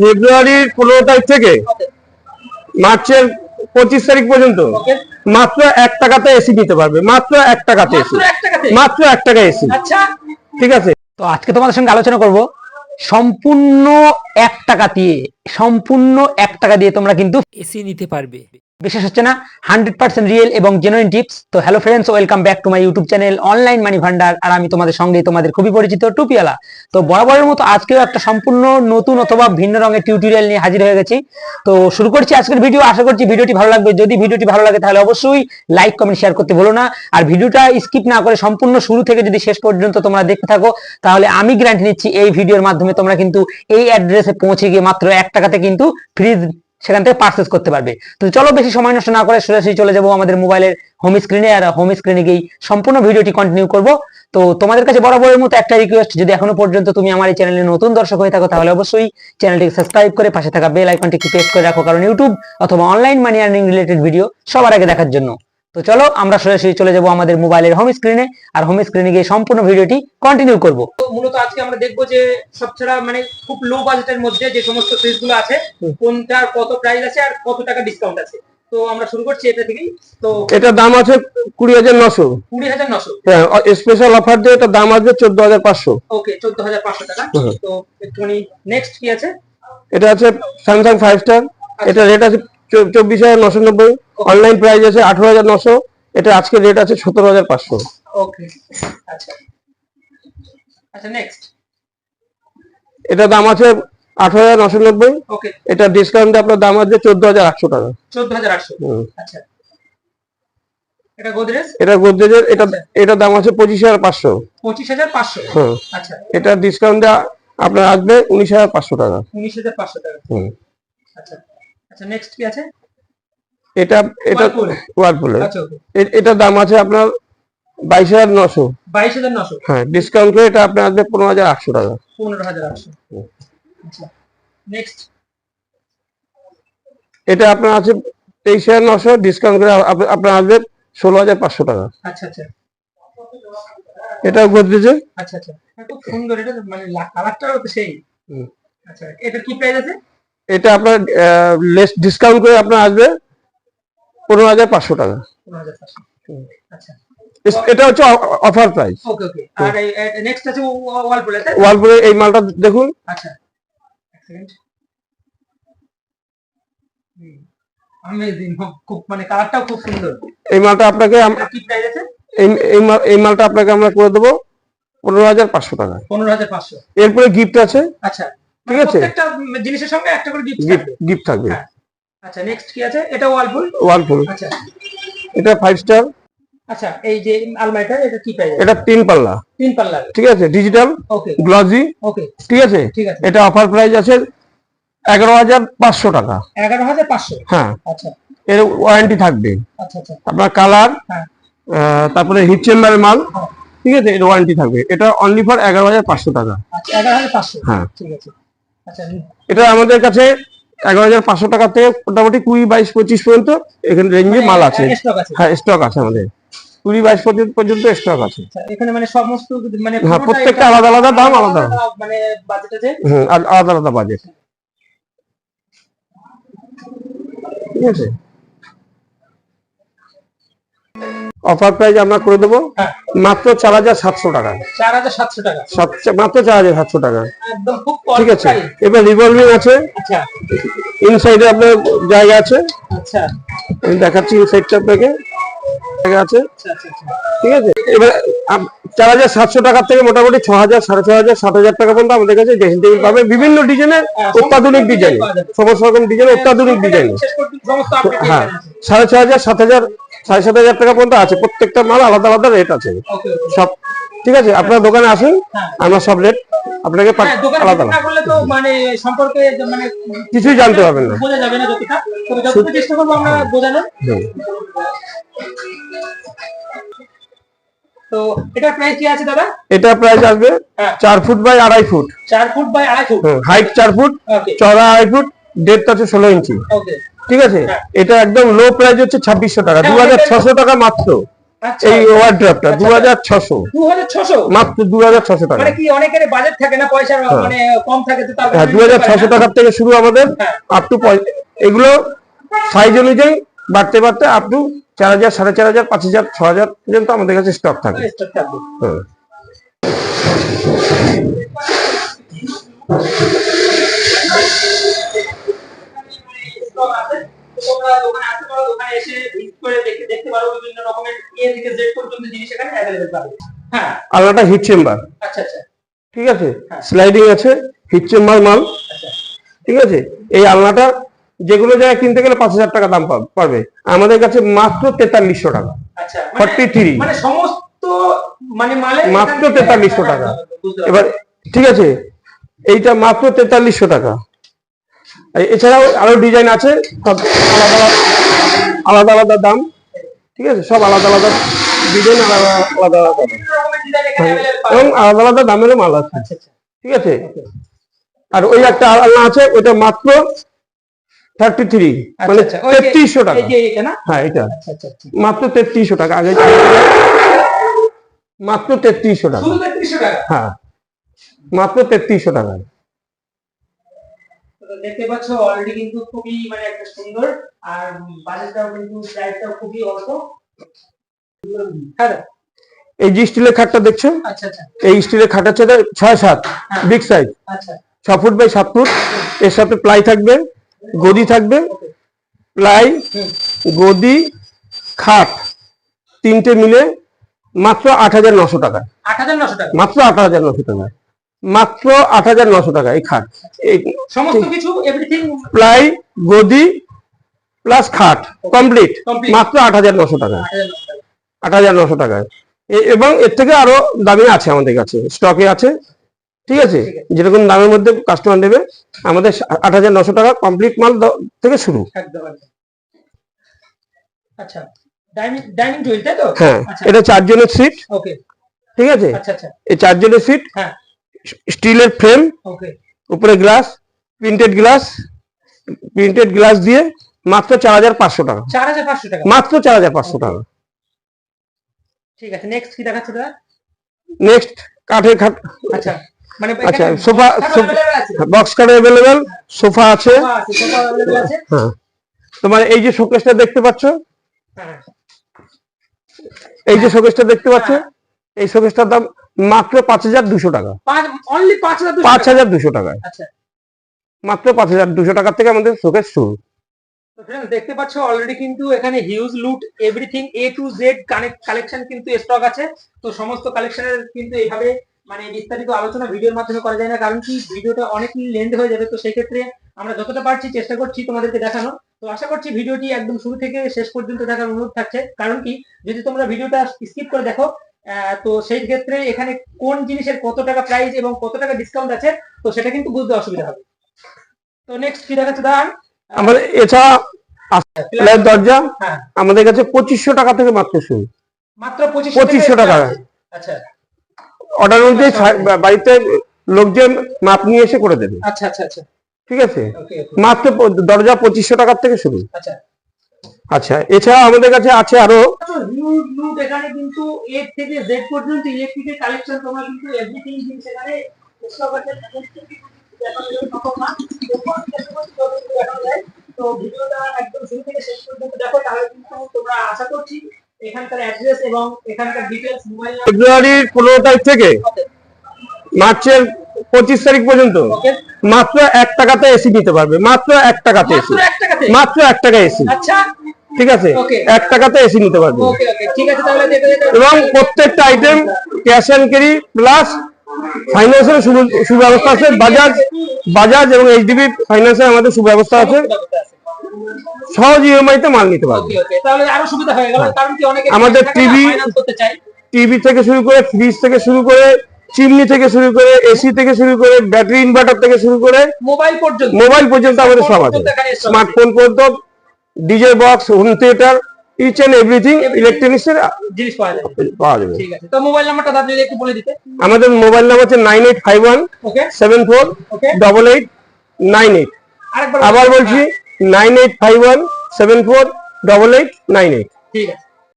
ফেব্রুয়ারির পনেরো তারিখ থেকে মার্চের পঁচিশ তারিখ পর্যন্ত মাত্র এক টাকাতে এসি নিতে পারবে। মাত্র এক টাকাতে এসি মাত্র এক টাকা এসি আচ্ছা। ঠিক আছে? তো আজকে তোমাদের সঙ্গে আলোচনা করব। সম্পূর্ণ এক টাকা দিয়ে সম্পূর্ণ এক টাকা দিয়ে তোমরা কিন্তু এসি নিতে পারবে। বিশেষ হচ্ছে না হান্ড্রেড পার্সেন্ট রিয়েল এবং জেনুইন টিপস তো hello friends welcome back to my YouTube channel online money ভান্ডার আর আমি তোমাদের সঙ্গে তোমাদের খুবই পরিচিত টুপিওয়ালা। তো বরাবরের মতো আজকেও একটা সম্পূর্ণ নতুন অথবা ভিন্ন রঙের টিউটোরিয়াল নিয়ে হাজির হয়ে গেছি। তো শুরু করছি আজকের ভিডিও আশা করছি ভিডিওটি ভালো লাগবে। যদি ভিডিওটি ভালো লাগে তাহলে অবশ্যই লাইক কমেন্ট শেয়ার করতে ভুলো না। আর ভিডিওটা স্কিপ না করে সম্পূর্ণ শুরু থেকে যদি শেষ পর্যন্ত তোমরা দেখতে থাকো, তাহলে আমি গ্যারান্টি নিচ্ছি এই ভিডিওর মাধ্যমে তোমরা কিন্তু এই অ্যাড্রেসে পৌঁছে গিয়ে মাত্র এক টাকাতে কিন্তু ফ্রিজ সেখান থেকে পার্সেস করতে পারবে। তো চলো বেশি সময় নষ্ট না করে সরাসরি চলে যাব আমাদের মোবাইলের হোম স্ক্রিনে আর হোম স্ক্রিনে গিয়ে সম্পূর্ণ ভিডিওটি কন্টিনিউ করব। তো তোমাদের কাছে বরাবরের মতো একটা রিকোয়েস্ট যদি এখনও পর্যন্ত তুমি আমার এই চ্যানেলে নতুন দর্শক হয়ে থাকো, তাহলে অবশ্যই চ্যানেলটিকে সাবস্ক্রাইব করে পাশে থাকা বেল আইকনটি প্রেস করে রাখো, কারণ ইউটিউব অথবা online money earning related video সবার আগে দেখার জন্য। তো চলো আমরা সরাসরি চলে যাব আমাদের মোবাইলের হোম স্ক্রিনে আর হোম স্ক্রিনে গিয়ে সম্পূর্ণ ভিডিওটি কন্টিনিউ করব। তো মূলত আজকে আমরা দেখব যে সবছাড়া মানে খুব লো বাজেটের মধ্যে যে সমস্ত ফ্রিজগুলো আছে কোনটার কত প্রাইস আছে আর কত টাকা ডিসকাউন্ট আছে। তো আমরা শুরু করছি এটা থেকেই। তো এটার দাম আছে কুড়ি হাজার নশো। কুড়ি হাজার নশো? হ্যাঁ স্পেশাল অফার দিয়ে দাম আসবে চোদ্দ হাজার পাঁচশো। ওকে চোদ্দ হাজার পাঁচশো টাকা। তো একটুখানি নেক্সট কি আছে? এটা আছে স্যামসাং ফাইভ স্টার এটা রেট আছে চব্বিশ হাজার নশো নব্বই। অনলাইন প্রাইস আছে আঠারো হাজার নশো এটা আজকে রেট আছে সতেরো হাজার পাঁচশো। ওকে আচ্ছা। আচ্ছা নেক্সট এটা দাম আছে আঠারো হাজার নশো নব্বই এটা ডিসকাউন্টে আপনার দাম আছে চোদ্দ হাজার আটশো টাকা। চোদ্দ হাজার আটশো। আচ্ছা। এটা গোদরেজ? এটা গোদরেজের এটা এটা দাম আছে পঁচিশ হাজার পাঁচশো। পঁচিশ হাজার পাঁচশো। আচ্ছা। এটা ডিসকাউন্টে আপনার আসবে উনিশ হাজার পাঁচশো টাকা। উনিশ হাজার পাঁচশো টাকা। আচ্ছা। আচ্ছা নেক্সট কি আছে? এটা এটা। ওয়ারপুলের আচ্ছা এটার দাম আছে আপনার বাইশ হাজার নশো। বাইশ হাজার নশো? হ্যাঁ ডিসকাউন্ট করে এটা আপনার আসবে পনেরো হাজার আটশো টাকা। পনেরো হাজার আটশো। আচ্ছা নেক্সট এটা আপনার আছে তেইশ হাজার নশো ডিসকাউন্ট করে আপ- আপনার আসবে ষোলো হাজার পাঁচশো টাকা। আচ্ছা আচ্ছা। এটা গোদরেজের আচ্ছা আচ্ছা। হ্যাঁ, খুব সুন্দর এটা মানে কালারটাও তো সেই। আচ্ছা এটা কি প্রাইস আছে? এটা আপনার লেস ডিসকাউন্ট করে আপনার আসবে পনেরো হাজার পাঁচশো টাকা। আচ্ছা। এটা হচ্ছে অফার প্রাইস আছে আছে ওয়ালপুরের এই মালটা দেখুন। আচ্ছা। মানে কালারটাও খুব সুন্দর। এই মালটা আপনাকে আছে? এই এই মাল- এই মালটা আপনাকে আমরা করে দেবো পনেরো হাজার পাঁচশো টাকা। পনেরো হাজার পাঁচশো। এরপরে গিফট আছে। আচ্ছা। ঠিক আছে। প্রত্যেকটা জিনিসের সঙ্গে একটা করে গিফট গিফট গিফট থাকবে। হ্যাঁ। আচ্ছা নেক্সট কি আছে? এটা ওয়ালপুল ওয়ালপুল আচ্ছা। এটা ফাইভ স্টার আচ্ছা এই যে আলমারিটা এটা কি প্রাইস এটা তিন পাল্লা। তিন পাল্লার ঠিক আছে ডিজিটাল ওকে গ্লজি ওকে ঠিক আছে? ঠিক আছে। এটা অফার প্রাইস আছে এগারো হাজার পাঁচশো টাকা। এগারো হাজার পাঁচশো? হ্যাঁ। আচ্ছা। এর ওয়ারেন্টি থাকবে। আচ্ছা আচ্ছা। আপনার কালার হ্যাঁ। তারপরে হিট চেম্বারের মাল। হ্যাঁ। ঠিক আছে এর ওয়ারেন্টি থাকবে। এটা অনলি ফর এগারো হাজার পাঁচশো টাকা। আচ্ছা এগারো হাজার পাঁচশো। হ্যাঁ। ঠিক আছে। আচ্ছা এটা আমাদের কাছে এগারো হাজার পাঁচশো টাকা থেকে মোটামুটি কুড়ি বাইশ পঁচিশ পর্যন্ত এখানে রেঞ্জে মাল আছে। হ্যাঁ স্টক আছে আমাদের। কুড়ি বাইশ পর্যন্ত পর্যন্ত স্টক আছে। আচ্ছা, এখানে মানে সমস্ত মানে হ্যাঁ, প্রত্যেকটা আলাদা আলাদা দাম, আলাদা। মানে বাজেট আছে। হুম আলাদা আলাদা বাজেট ঠিক আছে? অফার প্রাইস আমরা করে দেবো হ্যাঁ। মাত্র চার হাজার সাতশো টাকা। চার হাজার সাতশো টাকা। মাত্র চার হাজার সাতশো টাকা। ঠিক আছে। এবার রিভলভিং আছে। ইনসাইডে আপনার জায়গা আছে। আমি দেখাচ্ছি ইনসাইডটা আপনাকে। জায়গা আছে। ঠিক আছে। এবার চার হাজার সাতশো টাকার থেকে মোটামুটি ছ হাজার সাড়ে ছ হাজার সাত হাজার টাকা পর্যন্ত আমাদের কাছে ড্রেসিং টেবিল পাবে। বিভিন্ন ডিজাইনের হ্যাঁ, অত্যাধুনিক ডিজাইন সমস্ত রকম ডিজাইন অত্যাধুনিক ডিজাইন হ্যাঁ। সাড়ে ছ হাজার সাত হাজার সাড়ে সাত হাজার টাকা পর্যন্ত আছে প্রত্যেকটা মাল আলাদা আলাদা রেট আছে। সব ঠিক আছে? আপনার দোকানে আসুন হ্যাঁ। আমরা সব রেট আপনাকে হ্যাঁ আলাদা মানে মানে কিছুই জানতে পারবেন না। চেষ্টা করব আমরা তো প্রাইস কি আছে দাদা? এটা প্রাইস আসবে হ্যাঁ। চার ফুট বাই আড়াই ফুট। চার ফুট বাই আড়াই ফুট। হাইট চার ফুট চড়া আড়াই ফুট ডেপথ আছে ষোলো ইঞ্চি। ওকে ঠিক আছে? হ্যাঁ। এটা একদম লো প্রাইস হচ্ছে ছাব্বিশশো টাকা দু হাজার ছশো টাকা মাত্র আচ্ছা। এই ওয়ার্ড্রপটা দু হাজার ছশো। মাত্র দু হাজার ছশো টাকা। মানে কি অনেকের বাজেট থাকে না পয়সা মানে কম থাকে তো হ্যাঁ দু হাজার ছশো টাকার থেকে শুরু আমাদের হ্যাঁ। আপ টু এগুলো সাইজ অনুযায়ী বাড়তে বাড়তে আপ টু চার হাজার সাড়ে চার হাজার পাঁচ হাজার ছ হাজার পর্যন্ত আমাদের কাছে স্টক থাকে। হ্যাঁ। তোমরা দোকানে আসতে পারো, দোকানে এসে visit করে দেখে- দেখতে পারো বিভিন্ন রকমের A থেকে Z পর্যন্ত জিনিস এখানে পাবে। হ্যাঁ, আলাদা হিট চেম্বার আচ্ছা, আচ্ছা, ঠিক আছে? হ্যাঁ। স্লাইডিং আছে হিট চেম্বার মাল। আচ্ছা। ঠিক আছে? এই আলনাটা যেগুলো জায়গায় কিনতে গেলে পাঁচ হাজার টাকা দাম পাব- আমাদের কাছে মাত্র তেতাল্লিশশো টাকা। আচ্ছা, মানে- 43 মানে সমস্ত মানে মালে মাত্র তেতাল্লিশশো টাকা। এবার ঠিক আছে? এইটা মাত্র তেতাল্লিশশো টাকা। এ- এছাড়াও আরও ডিজাইন আছে সব আলাদা আলাদা আলাদা দাম ঠিক আছে সব আলাদা আলাদা ডিজাইন আলাদা আলাদা আলাদা। এবং আলাদা আলাদা দামেরও মাল আছে আচ্ছা, আচ্ছা, ঠিক আছে আর ওই একটা আলনা আছে ওটা মাত্র থার্টি থ্রি মানে আচ্ছা, ওই যে- তেত্রিশশো টাকা? হ্যাঁ এটা। মাত্র তেত্রিশশো টাকা আগে মাত্র তেত্রিশশো টাকা শুধু 3300 টাকা। হ্যাঁ মাত্র তেত্রিশশো টাকা দেখতে পাচ্ছ অলরেডি কিন্তু খুবই মানে একটা সুন্দর আর বাজেটটাও কিন্তু প্রাইসটাও খুবই অল্প। হ্যাঁ এই যে স্টিলের খাটটা দেখছ? আচ্ছা আচ্ছা। এই স্টিলের খাট হচ্ছে ছয় সাত হ্যাঁ। বিগ সাইজ আচ্ছা। ছ ফুট বাই সাত ফুট। এর সাথে প্লাই থাকবে গদি থাকবে। প্লাই গদি খাট তিনটে মিলে মাত্র আট হাজার নশো টাকা। আট হাজার নশো টাকা। মাত্র আট হাজার নশো টাকা। মাত্র আট হাজার নশো টাকা এই খাট। এই সমস্ত কিছু এভরিথিং প্লাই গদি প্লাস খাট কমপ্লিট মাত্র আট হাজার নশো টাকা। আট হাজার নশো টাকায় এবং এর থেকে আরও দামি আছে আমাদের কাছে স্টকে আছে। ঠিক আছে? যেরকম দামের মধ্যে কাস্টমার নেবে আমাদের আট হাজার নশো টাকা কমপ্লিট মাল থেকে শুরু। আচ্ছা ডাইনিং ডাইনিং টেবিল তাই তো? হ্যাঁ আচ্ছা। এটা চারজনের সিট ওকে ঠিক আছে? আচ্ছা আচ্ছা। এই চারজনের সিট হ্যাঁ। স্টিলের ফ্রেম উপরে glass printed glass printed glass দিয়ে মাত্র চার হাজার পাঁচশো টাকা। চার হাজার পাঁচশো টাকা। মাত্র চার হাজার পাঁচশো টাকা। ঠিক আছে নেক্সট কি দেখাচ্ছে দাদা? নেক্সট কাঠের খাট আচ্ছা মানে আচ্ছা, সোফা- বক্স সোফা আছে? হ্যাঁ। তোমার এই যে শোকেসটা দেখতে পাচ্ছ? হ্যাঁ। এই যে শোকেসটা দেখতে পাচ্ছ? এই শোকেসটার দাম মাত্র পাঁচ হাজার দুশো টাকা। পাঁচ হাজার দুশো টাকা। আচ্ছা। মাত্র পাঁচ হাজার দুশো টাকা থেকে আমাদের শোকেস শুরু। দেখতে পাচ্ছ অলরেডি কিন্তু এখানে huge loot everything A to Z collection কিন্তু স্টক আছে। তো সমস্ত কালেকশনের কিন্তু এইভাবে মানে বিস্তারিত আলোচনা ভিডিওর মাধ্যমে করা যায় না কারণ কি ভিডিওটা অনেকই লেন্থ হয়ে যাবে। তো সেই ক্ষেত্রে আমরা যতটা পারছি চেষ্টা করছি তোমাদেরকে দেখানো তো আশা করছি ভিডিওটি একদম শুরু থেকে শেষ পর্যন্ত দেখার অনুরোধ থাকছে। কারণ কি যদি তোমরা ভিডিওটা স্কিপ করে দেখো তো সেই ক্ষেত্রে এখানে কোন জিনিসের কত টাকা প্রাইস এবং কত টাকা ডিসকাউন্ট আছে তো সেটা কিন্তু বুঝতে অসুবিধা হবে। তো নেক্সট কি দেখাচ্ছে? দাঁড়ান। আমাদের এছাড়া প্লাইয়ের দরজা। হ্যাঁ। আমাদের কাছে পঁচিশশো টাকা থেকে মাত্র শুরু। মাত্র পঁচিশ 2500 টাকা। আচ্ছা। অর্ডার অনুযায়ী বাড়িতে লোকজন মাপ নিয়ে এসে করে দেবে। আচ্ছা আচ্ছা আচ্ছা। ঠিক আছে? মাত্র দরজা পঁচিশশো টাকার থেকে শুরু। আচ্ছা। আচ্ছা এছাড়া আমাদের কাছে আছে আরও হিউজ এখানে কিন্তু এ থেকে জেড পর্যন্ত ইলেকট্রিকের কালেকশন তোমরা কিন্তু এভরিথিং জিনিস এখানে stock আছে, সমস্ত কিছু দেখানো যাবে তখন না। যখন চেষ্টা করছি ততটুকু দেখানো যায়। তো ভিডিওটা একদম শুরু থেকে শেষ পর্যন্ত দেখো তাহলে কিন্তু তোমরা আশা করছি এখানকার অ্যাড্রেস এবং এখানকার ডিটেলস মোবাইল ফেব্রুয়ারির পনেরো তারিখ থেকে মার্চের পঁচিশ তারিখ পর্যন্ত মাত্র এক টাকাতে এসি নিতে পারবে মাত্র এক টাকাতে এসি মাত্র এক টাকা এসি আচ্ছা। ঠিক আছে? এক টাকাতে এসি নিতে পারবে। এবং প্রত্যেকটা item cash and carry plus ফাইন্যান্সের সুব্যবস্থা আছে। বাজাজ বাজাজ এবং এইচডিবি ফাইন্যান্সের আমাদের সুব্যবস্থা আছে। সহজ ইএমআই তে মাল নিতে পারবে। হয়ে আমাদের চাই টিভি থেকে শুরু করে ফ্রিজ থেকে শুরু করে চিমনি থেকে শুরু করে এসি থেকে শুরু করে ব্যাটারি ইনভার্টার থেকে শুরু করে মোবাইল পর্যন্ত। মোবাইল পর্যন্ত আমাদের সব আছে। স্মার্টফোন পর্যন্ত DJ box home theatre each and everything electronics এর জিনিস পাওয়া যাবে পাওয়া যাবে। ঠিক আছে। তো মোবাইল নাম্বারটা দাদা যদি একটু বলে দিতে। আমাদের মোবাইল নাম্বার হচ্ছে nine eight five one okay seven four okay double eight nine eight আরেকবার আবার বলছি nine eight five one seven four double eight nine eight ঠিক আছে।